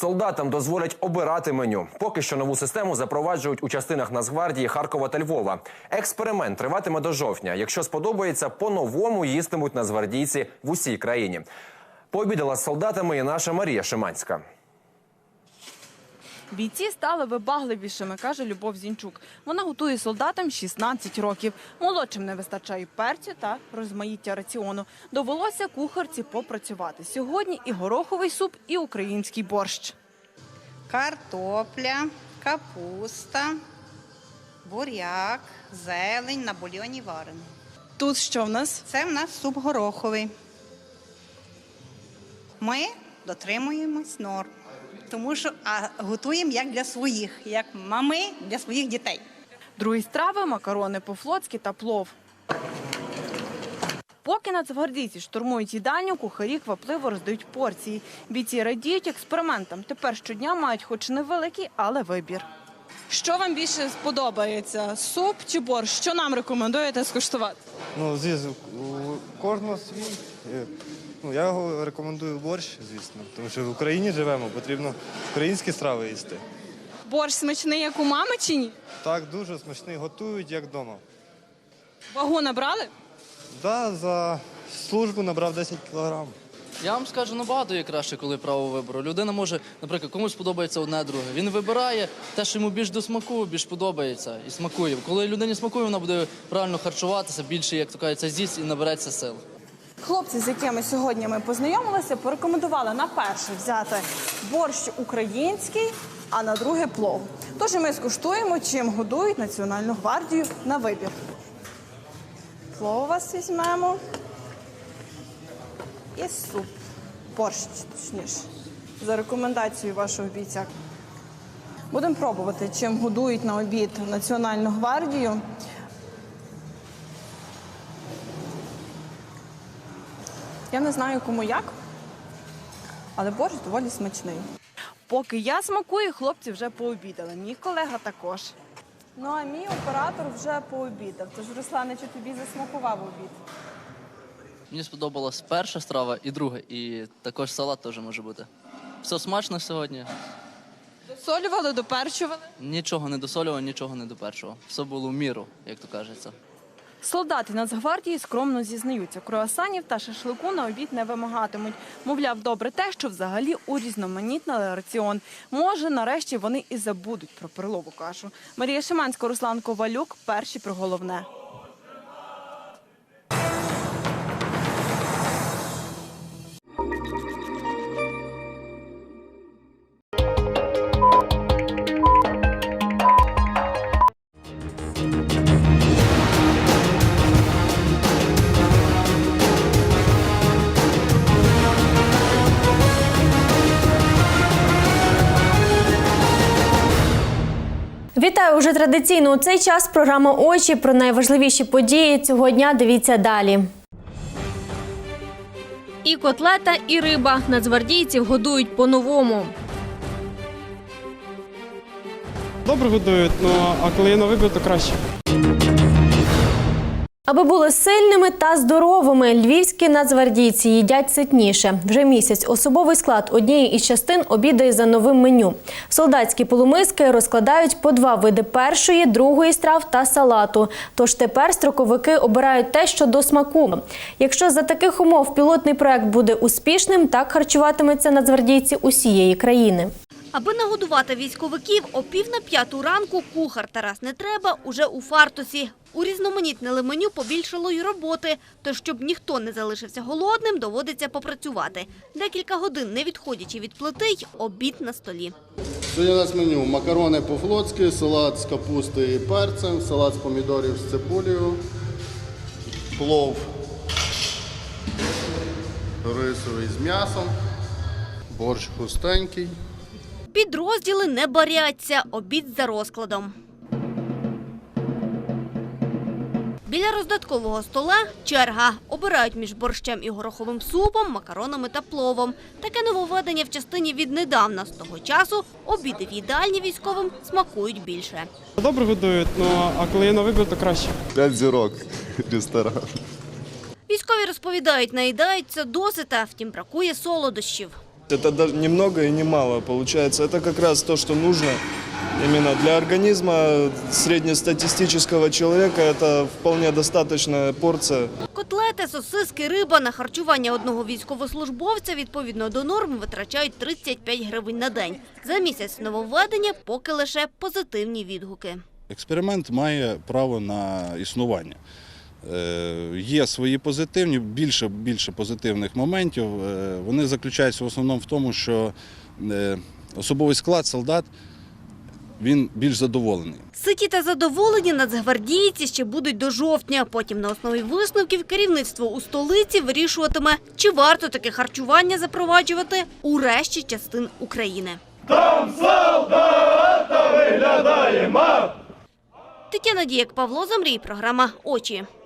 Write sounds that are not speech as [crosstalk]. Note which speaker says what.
Speaker 1: Солдатам дозволять обирати меню. Поки що нову систему запроваджують у частинах Нацгвардії Харкова та Львова. Експеримент триватиме до жовтня. Якщо сподобається, по-новому їстимуть нацгвардійці в усій країні. Пообідала з солдатами і наша Марія Шиманська.
Speaker 2: Бійці стали вибагливішими, каже Любов Зінчук. Вона готує солдатам 16 років. Молодшим не вистачає перцю та розмаїття раціону. Довелося кухарці попрацювати. Сьогодні і гороховий суп, і український борщ.
Speaker 3: картопля, капуста, буряк, зелень на бульйоні варений.
Speaker 2: Тут що в нас?
Speaker 3: Це в нас суп гороховий. Ми дотримуємось норм, тому що а, готуємо як для своїх, як мами для своїх дітей.
Speaker 2: Другі страви, макарони по-флотськи та плов. Поки нацгвардійці штурмують їдальню, кухарі квапливо роздають порції. Бійці радіють експериментам. Тепер щодня мають хоч невеликий, але вибір. Що вам більше сподобається? Суп чи борщ? Що нам рекомендуєте скуштувати?
Speaker 4: Ну, звісно, кожного свій. Ну, я його рекомендую борщ, звісно, тому що в Україні живемо, потрібно українські страви їсти.
Speaker 2: Борщ смачний, як у мами чи ні?
Speaker 4: Так, дуже смачний, готують, як вдома.
Speaker 2: Вагу набрали?
Speaker 4: Да, за службу набрав 10 кілограм.
Speaker 5: Я вам скажу, набагато є краще, коли право вибору. Людина може, наприклад, комусь подобається одне друге. Він вибирає те, що йому більш до смаку, більш подобається і смакує. Коли людині смакує, вона буде правильно харчуватися, більше, як то кажеться, з'їсть і набереться сил.
Speaker 2: Хлопці, з якими сьогодні ми познайомилися, порекомендували на перше взяти борщ український, а на друге плов. Тож ми скуштуємо, чим годують Національну гвардію на вибір. Плов у вас візьмемо. І суп. Борщ, точніше. За рекомендацією вашого бійця. Будемо пробувати, чим годують на обід Національну гвардію. Я не знаю, кому як, але борщ доволі смачний. Поки я смакую, хлопці вже пообідали. Мій колега також. Ну а мій оператор вже пообідав. Тож, Руслане, чи тобі засмакував обід?
Speaker 5: Мені сподобалась перша страва і друга, і також салат теж може бути. Все смачно сьогодні.
Speaker 2: Досолювали, доперчували.
Speaker 5: Нічого не досолював, нічого не доперчував. Все було в міру, як то кажеться.
Speaker 2: Солдати Нацгвардії скромно зізнаються, круасанів та шашлику на обід не вимагатимуть. Мовляв, добре те, що взагалі урізноманітнили раціон. Може, нарешті вони і забудуть про перлову кашу. Марія Шиманська, Руслан Ковалюк. Перші про головне.
Speaker 6: Вітаю уже традиційно у цей час. Програма очі про найважливіші події цього дня. Дивіться далі.
Speaker 7: І котлета, і риба. Нацгвардійців годують по-новому.
Speaker 8: Добре годують, ну а коли є на вибір, то краще.
Speaker 6: Аби були сильними та здоровими, львівські нацгвардійці їдять ситніше. Вже місяць особовий склад однієї із частин обідає за новим меню. Солдатські полумиски розкладають по два види першої, другої страв та салату. Тож тепер строковики обирають те, що до смаку. Якщо за таких умов пілотний проект буде успішним, так харчуватимуться нацгвардійці усієї країни.
Speaker 7: Аби нагодувати військовиків, о пів на п'яту ранку кухар Тарас Нетреба уже у фартусі. Урізноманітнили меню побільшало й роботи, тож щоб ніхто не залишився голодним, доводиться попрацювати. Декілька годин, не відходячи від плити, й обід на столі.
Speaker 9: Сьогодні у нас меню макарони по-флотськи, салат з капустою і перцем, салат з помідорів з цибулею, плов рисовий з м'ясом, борщ густенький.
Speaker 7: Підрозділи не боряться, обід за розкладом. Біля роздаткового стола черга. Обирають між борщем і гороховим супом, макаронами та пловом. Таке нововведення в частині віднедавна. З того часу обіди в їдальні військовим смакують більше.
Speaker 8: Добре годують, ну а коли є на вибір, то краще.
Speaker 9: П'ять зірок [laughs] ресторан.
Speaker 7: Військові розповідають, наїдаються досита, втім бракує солодощів.
Speaker 10: Это даже ни много и не мало получается. Это как раз то, что нужно именно для организма среднестатистического человека. Это вполне достаточная порция.
Speaker 7: Котлети, сосиски, риба на харчування одного військовослужбовця відповідно до норм витрачають 35 гривень на день. За місяць нововведення поки лише позитивні відгуки.
Speaker 11: Експеримент має право на існування. Е, Є свої позитивні, більше, більше позитивних моментів. Е, Вони заключаються в основному в тому, що е, особовий склад солдат він більш задоволений.
Speaker 7: Ситі та задоволені нацгвардійці ще будуть до жовтня. Потім на основі висновків керівництво у столиці вирішуватиме, чи варто таке харчування запроваджувати у решті частин України. Там солдата виглядає Тетяна Дієк, Павло Замрій, програма «Очі».